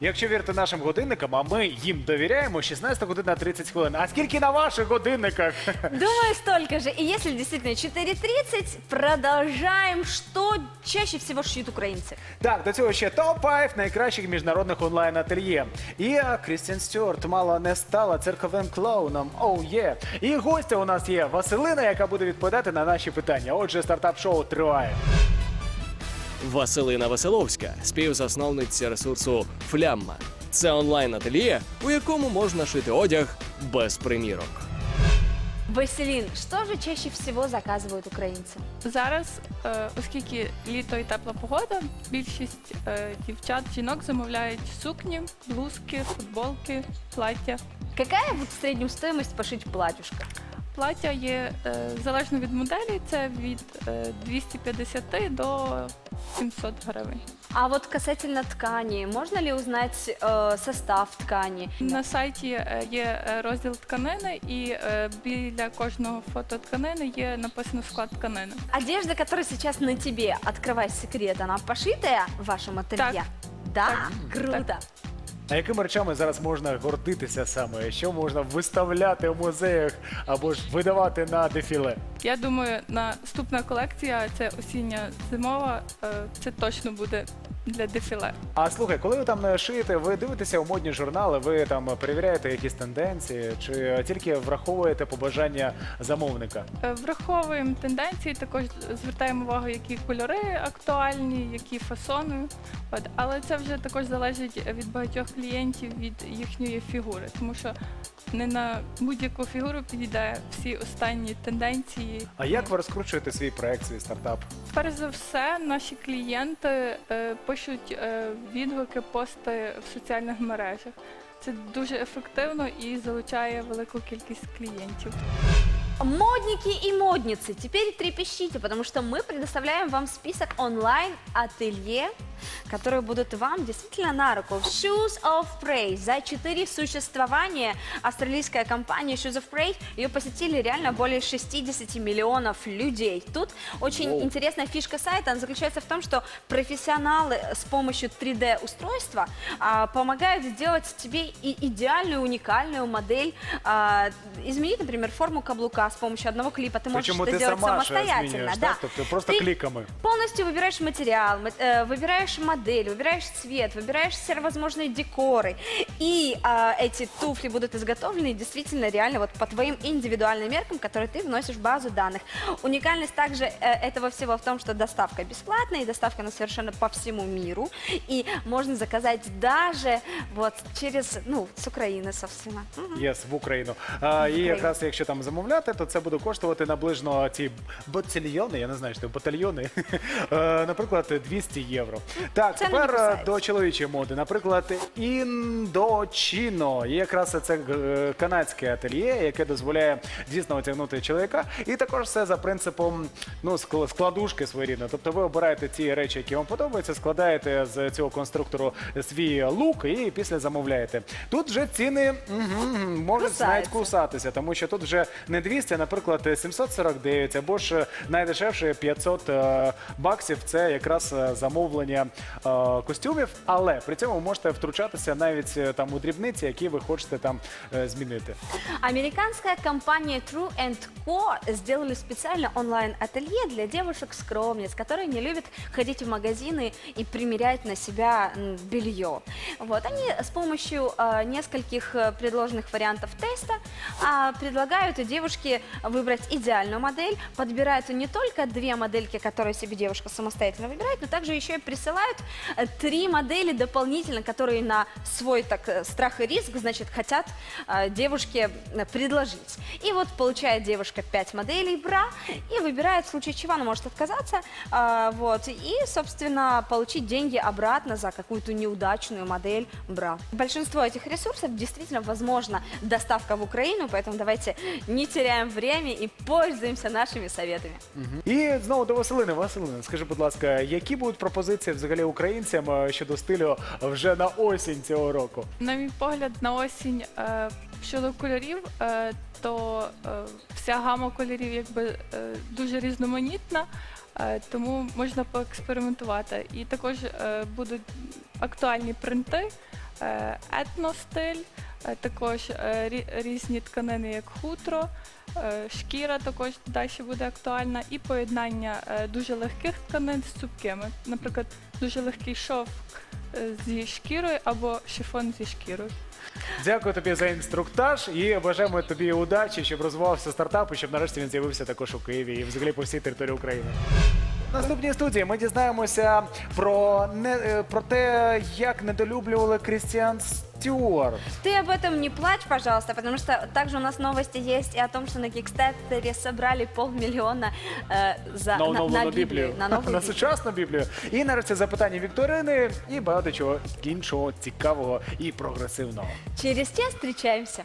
Якщо вірити нашим годинникам, а ми їм довіряємо, 16 година 30 хвилин. А скільки на ваших годинниках? Думаю, столько же. И если действительно 4.30, продолжаем. Что чаще всего шьют украинцы? Так, до цього ще топ-5 найкращих міжнародних онлайн-ательє. І е, Крістіан Стюарт мало не стала цирковим клоуном. Оу є. І гостя у нас є Василина, яка буде відповідати на наші питання. Отже, стартап-шоу триває. Василина Веселовська, співзасновниця ресурсу Флямма. Це онлайн-ательє, у якому можна шити одяг без примірок. Василин, что же чаще всего заказывают украинцы? Зараз, е, оскільки літо і тепла погода, більшість е, дівчат, жінок замовляють сукні, блузки, футболки, плаття. Какая вот в среднем стоимость пошить платьюшко? Плаття є е, залежно від моделі, це від е, 250 до 700 гривень. А вот касательно ткани, можно ли узнать э, состав ткани? На сайті е, є е, розділ тканини, і е, біля кожного фото тканини є написано склад тканини. Одежда, которая сейчас на тебе, открывай секрет, она пошитая в вашем ателье? Так. Да, Так. круто. А якими речами зараз можна гордитися саме? Що можна виставляти в музеях або ж видавати на дефіле? Я думаю, наступна колекція це осіння зимова. е, Це точно буде для дефіле. А слухай, коли ви там шиєте, ви дивитеся у модні журнали, ви там перевіряєте якісь тенденції, чи тільки враховуєте побажання замовника? Е, Враховуємо тенденції, також звертаємо увагу, які кольори актуальні, які фасони. От, але це вже також залежить від багатьох клієнтів від їхньої фігури, тому що не на будь-яку фігуру підійде всі останні тенденції. А як ви розкручуєте свій проект, свій стартап? Перш за все, наші клієнти е, пишуть е, відгуки, пости в соціальних мережах. Це дуже ефективно і залучає велику кількість клієнтів. Модники и модницы, теперь трепещите, потому что мы предоставляем вам список онлайн-ателье, которые будут вам действительно на руку. Shoes of Praise. За 4 существования австралийская компания Shoes of Praise, ее посетили реально более 60 миллионов людей. Тут очень Воу. интересная фишка сайта, она заключается в том, что профессионалы с помощью 3D-устройства а, помогают сделать тебе и идеальную, уникальную модель, а, изменить, например, форму каблука с помощью одного клипа. Ты можешь Причому это ти сделать сама ж самостоятельно. змінюєш, да. так? Тобто просто Ты кліками. полностью выбираешь материал, ма- э, выбираешь модель, выбираешь цвет, выбираешь все возможные декоры. И а, эти туфли будут изготовлены действительно реально вот по твоим индивидуальным меркам, которые ты вносишь в базу данных. Уникальность также э, этого всего в том, что доставка бесплатная, и доставка она совершенно по всему миру. И можно заказать даже вот через, ну, с Украины, собственно. Мгм. Єс, в Україну. А, і Україну. якраз якщо там замовляти, то це буде коштувати наближно ті батальйони, я не знаю, що батальйони, е, наприклад, 200 євро. Так, Це тепер е, до чоловічої моди. Наприклад, індочіно. Є якраз це е, канадське ательє, яке дозволяє дійсно одягнути чоловіка. І також все за принципом ну, складушки своєрідної. Тобто ви обираєте ті речі, які вам подобаються, складаєте з цього конструктору свій лук і після замовляєте. Тут вже ціни мгм, можуть навіть кусатися, тому що тут вже не 200, а, наприклад, 749, або ж е, найдешевше 500 е, баксів. Це якраз е, замовлення е, костюмів, але при цьому ви можете втручатися навіть е, там у дрібниці, які ви хочете там е, змінити. Американская компания True Co. сделали специально онлайн-ателье для девушек-скромниц, которые не любят ходить в магазины и примерять на себя м, белье. Вот они с помощью э, нескольких э, предложенных вариантов теста а, предлагают девушке выбрать идеальную модель, подбирают не только две модельки, которые себе девушка самостоятельно выбирает, но также еще и присылают э, три модели дополнительно, которые на свой так э, страх и риск, значит, хотят э, девушке предложить. И вот получает девушка 5 моделей бра и выбирает, в случае чего она может отказаться, вот, и, собственно, получить деньги обратно за какую-то неудачную модель бра. Большинство этих ресурсов действительно возможно доставка в Украину, поэтому давайте не теряем время и пользуемся нашими советами. І знову до Василини. Василина, скажи, будь ласка, які будуть пропозиції взагалі українцям е, щодо стилю вже на осінь цього року? На мій погляд, на осінь е, щодо кольорів, е, то е, вся гама кольорів якби е, дуже різноманітна, е, тому можна поекспериментувати. І також е, будуть актуальні принти. е, етностиль, також е, рі- різні тканини, як хутро, е, шкіра також далі буде актуальна, і поєднання е, дуже легких тканин з цупкими. Наприклад, дуже легкий шовк е, зі шкірою або шифон зі шкірою. Дякую тобі за інструктаж і бажаємо тобі удачі, щоб розвивався стартап і щоб нарешті він з'явився також у Києві і взагалі по всій території України. Наступній студії ми дізнаємося про не е, про те, як недолюблювали Крістіан Стюарт. Ты об этом не плачь, пожалуйста, потому что также у нас новости есть и о том, что на Кикстартере собрали полмиллиона э, за, на на, оновлену на Біблію, На новую на Библию. сучасну Біблію. І нарешті запитання Вікторини і багато чого іншого цікавого і прогресивного. Через час встречаемся.